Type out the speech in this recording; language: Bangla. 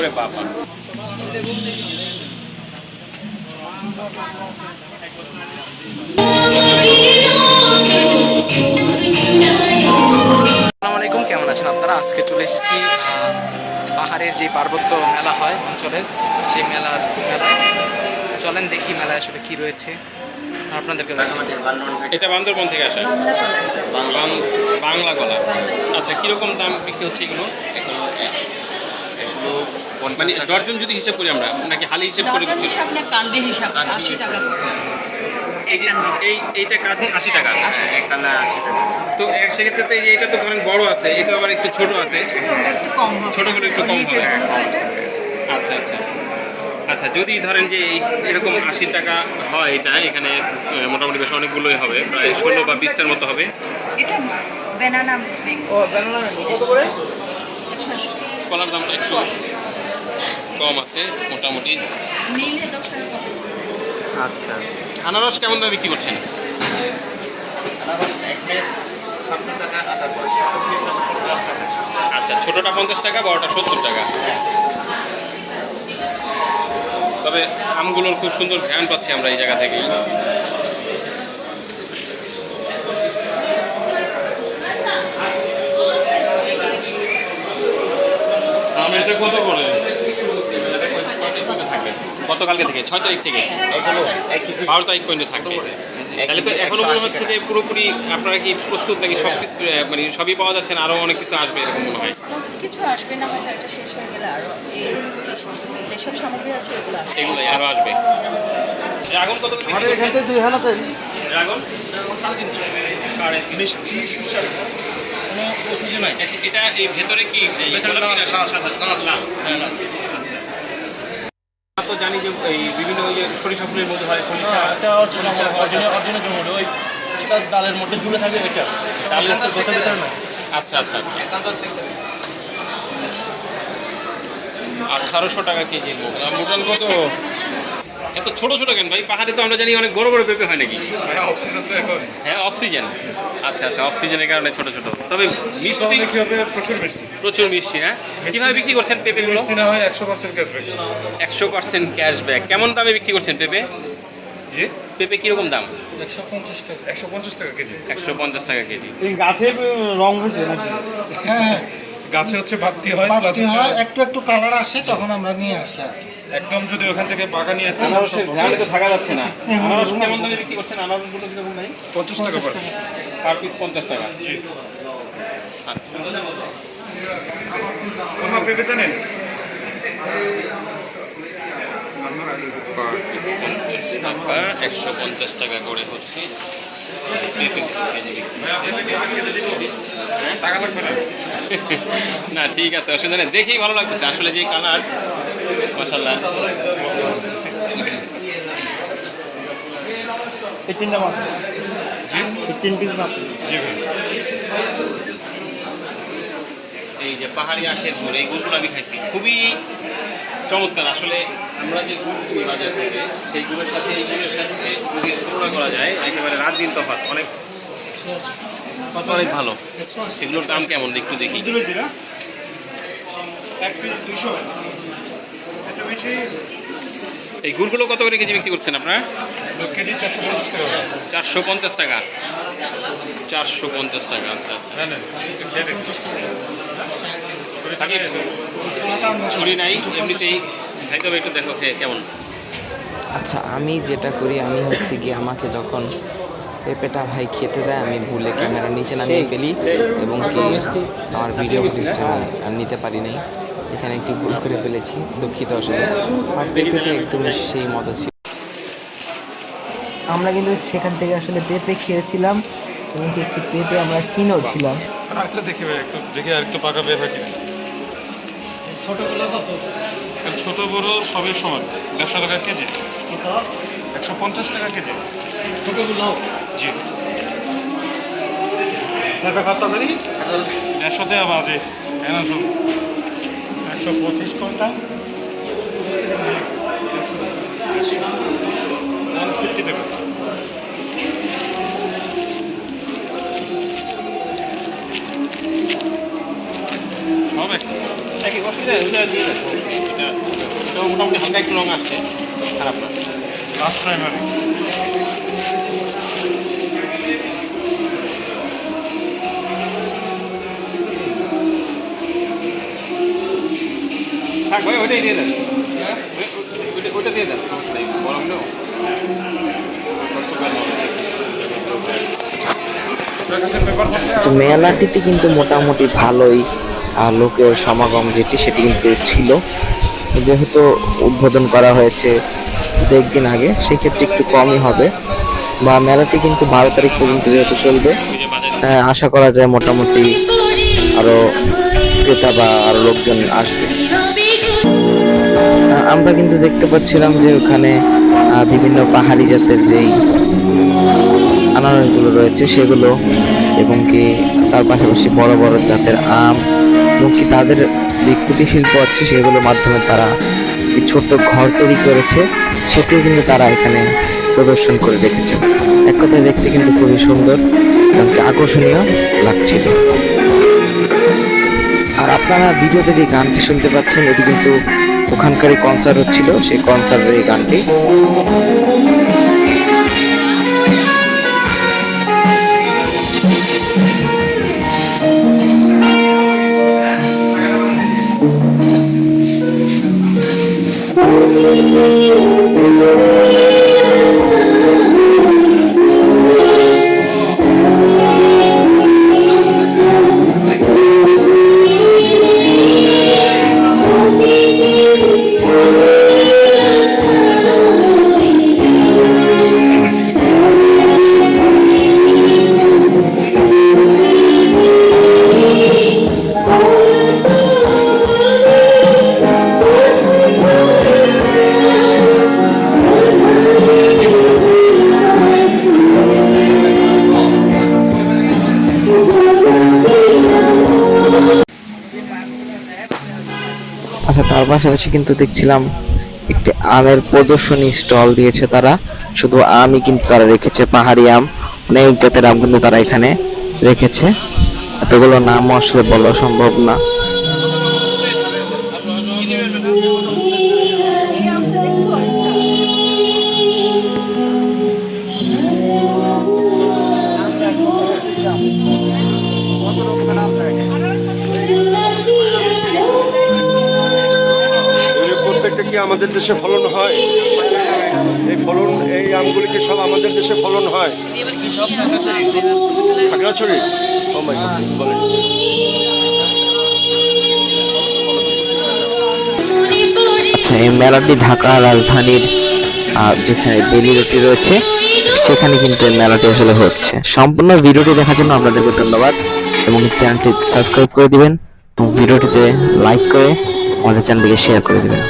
ওরে বাবা। আলাইকুম, কেমন আছেন আপনারা? আজকে চলে এসেছি পাহাড়ের যে পার্বত্য মেলা হয় অঞ্চলের, সেই মেলার মেলা চলেন দেখি মেলায় আসলে কি রয়েছে। আপনাদেরকে এটা বান্দরবন থেকে আসে? বাংলা গলা আচ্ছা কীরকম দাম বিক্রি হচ্ছে এগুলো মানে ডর্জন যদি হিসাব করি আমরা নাকি হালি হিসাব করে দিচ্ছি। হিসাব না কান্দি হিসাব কান্দি আশি হিসাব। টাকা এই যে এই এইটা কাঁধে আশি টাকা? টাকা। তো এক সেক্ষেত্রে তো এই এটা তো ধরেন বড় আছে এটা আবার একটু ছোট আছে। হবে। ছোটগুলো একটু কম হবে। আচ্ছা আচ্ছা। আচ্ছা যদি ধরেন যে এই এরকম আশি টাকা হয় এটা এখানে মোটামুটি বেশ অনেকগুলোই হবে প্রায় ষোলো বা বিশটার মতো হবে। করে? একশো কলার দামটা একটু কম আছে মোটামুটি। আচ্ছা। আনারস কেমন দামে বিক্রি করছেন? আচ্ছা ছোটোটা পঞ্চাশ টাকা বড়টা সত্তর টাকা। তবে আমগুলোর খুব সুন্দর ঘ্রাণ পাচ্ছি আমরা এই জায়গা থেকেই। আম এটা কত করে? গতকালকে থেকে ছয় তারিখ থেকে। বারো তারিখ পর্যন্ত থাকবে। তাহলে তো এখনও মনে হচ্ছে যে পুরোপুরি আপনারা কি প্রস্তুত নাকি সব কিছু মানে সবই পাওয়া যাচ্ছে না আরও অনেক কিছু আসবে এরকম মনে হয়? কিছু আসবে না হয়তো এটা শেষ হয়ে গেলে আরও এই যেসব সামগ্রী আছে এগুলো এগুলোই আরও আসবে। ড্রাগন কত করে বিক্রি করছেন? দুই হাজার ড্রাগন? সাড়ে মিষ্টি সুস্বাদু। কোনো নয় এটা- এই ভেতরে কি? এই গোলাপি না সাদা লাল আচ্ছা আমরা তো জানি যে এই বিভিন্ন ওই যে সরিষা ফুলের মধ্যে হয় সরিষা এটা হচ্ছে অরিজিনাল অরিজিনাল ওই এটা ডালের মধ্যে ঝুলে থাকে এটা। ডালের তো গোটা ভিতরে না আচ্ছা আচ্ছা আচ্ছা। আঠারোশো টাকা কেজি মোটাল কত? এত ছোট ছোট কেন ভাই? পাহাড়ে তো আমরা জানি অনেক বড় বড় পেঁপে হয় নাকি? হ্যাঁ অফ সিজন আচ্ছা আচ্ছা অফ সিজনের কারণে ছোট ছোট। তবে মিষ্টি কি হবে প্রচুর মিষ্টি। প্রচুর মিষ্টি হ্যাঁ? কীভাবে বিক্রি করছেন পেঁপেগুলো মিষ্টি না হয় একশো পার্সেন্ট ক্যাশব্যাক একশো পার্সেন্ট ক্যাশব্যাক কেমন দামে বিক্রি করছেন পেঁপে? জি? পেঁপে কীরকম দাম? একশো পঞ্চাশ টাকা। একশো পঞ্চাশ টাকা কেজি। একশো পঞ্চাশ টাকা কেজি। এই গাছের রং হয়েছে নাকি? হ্যাঁ গাছে হচ্ছে ভাবতি হয় প্লাস হয় একটু একটু কালার আসে তখন আমরা নিয়ে আসি আর কি। একদম যদি ওখান থেকে বাগা নিয়ে আসতে আনারসের ঘ্রাণে তো থাকা যাচ্ছে না। আনারস কেমন দামে বিক্রি করছেন? আনারসগুলো কীরকম নাই পঞ্চাশ টাকা পার পিস পঞ্চাশ টাকা। জি। আচ্ছা আমার পেঁপে জানেন পার টাকা একশো পঞ্চাশ টাকা করে হচ্ছে না ঠিক আছে অসুবিধা নেই। দেখেই ভালো লাগতেছে আসলে যে কালার এই তিনটা মাছ তিন পিস মাছ জি ভাই। এই যে পাহাড়ি আখের গুড়, এই গুড়গুলো আমি খাইছি। খুবই চমৎকার। আসলে আমরা যে গুড় বাজার থেকে, সেই গুড়ের সাথে এই গুড়ের সাথে তুলনা করা যায়, একেবারে রাত দিন তফাৎ। অনেক অনেক ভালো। সেগুলোর দাম কেমন? একটু দেখি। এই গুড়গুলো কত করে কেজি বিক্রি করছেন আপনারা? কেজি চারশো পঞ্চাশ টাকা। চারশো পঞ্চাশ টাকা। চারশো পঞ্চাশ টাকা আচ্ছা আচ্ছা। হ্যাঁ ছুরি নাই। এমনিতেই খাইতে হবে একটু দেখো কেমন? আচ্ছা আমি যেটা করি আমি হচ্ছে গিয়ে আমাকে যখন পেঁপেটা ভাই খেতে দেয় আমি ভুলে ক্যামেরা নিচে নামিয়ে ফেলি এবং কি আমার ভিডিও ফুটেজটা নিতে পারি নাই। এখানে একটি ভুল করে ফেলেছি দুঃখিত আসলে। আর পেঁপেটা একদমই সেই মজা ছিল। আমরা কিন্তু সেখান থেকে আসলে পেঁপে খেয়েছিলাম এবং কি একটি পেঁপে আমরা কিনেও ছিলাম। আরেকটা দেখি ভাই একটু দেখি আরেকটু পাকা হয় কিনা। ছোট বড় সবের সমান দেড়শো টাকা কেজি। একশো পঞ্চাশ টাকা কেজি। জি। দেড়শোতে আবার এনাশো একশো পঁচিশ কোনটা ফিফটি টাকা সব একই অসুবিধা দিয়ে দেখো এটা এটা মোটামুটি হালকা একটু রং আসছে খারাপ না লাস্ট প্রাইমারি মেলাটিতে কিন্তু মোটামুটি ভালোই লোকের সমাগম যেটি, সেটি কিন্তু ছিল। যেহেতু উদ্বোধন করা হয়েছে দু একদিন আগে, সেক্ষেত্রে একটু কমই হবে। বা মেলাটি কিন্তু বারো তারিখ পর্যন্ত যেহেতু চলবে আশা করা যায় মোটামুটি আরও ক্রেতা বা আরও লোকজন আসবে। আমরা কিন্তু দেখতে পাচ্ছিলাম যে ওখানে বিভিন্ন পাহাড়ি জাতের যেই আনারসগুলো রয়েছে সেগুলো, এবং কি তার পাশাপাশি বড় বড় জাতের আম, এবং কি তাদের যে কুটির শিল্প আছে সেগুলোর মাধ্যমে তারা ছোট্ট ঘর তৈরি করেছে, সেটিও কিন্তু তারা এখানে প্রদর্শন করে রেখেছে এক কথায় দেখতে কিন্তু খুবই সুন্দর, এবং আকর্ষণীয় লাগছিল। আর আপনারা ভিডিওতে যে গানটি শুনতে পাচ্ছেন, এটি কিন্তু ওখানকারই কনসার্ট হচ্ছিল সেই কনসার্টের এই গানটি। আচ্ছা তার পাশাপাশি কিন্তু দেখছিলাম একটি আমের প্রদর্শনী স্টল দিয়েছে তারা। শুধু আমই কিন্তু তারা রেখেছে, পাহাড়ি আম। অনেক জাতের আম কিন্তু তারা এখানে রেখেছে। এতগুলো নাম আসলে বলা সম্ভব না। প্রত্যেকটা কি আমাদের দেশে ফলন হয়? এই ফলন, এই আমগুলি কি সব আমাদের দেশে ফলন হয়? বলেন। আচ্ছা এই মেলাটি ঢাকা রাজধানীর যেখানে বেলি রুটি রয়েছে, সেখানে কিন্তু এই মেলাটি আসলে হচ্ছে। সম্পূর্ণ ভিডিওটি দেখার জন্য আপনাদেরকে ধন্যবাদ এবং চ্যানেলটি সাবস্ক্রাইব করে দিবেন এবং ভিডিওটিতে লাইক করে আমাদের চ্যানেলটিকে শেয়ার করে দিবেন।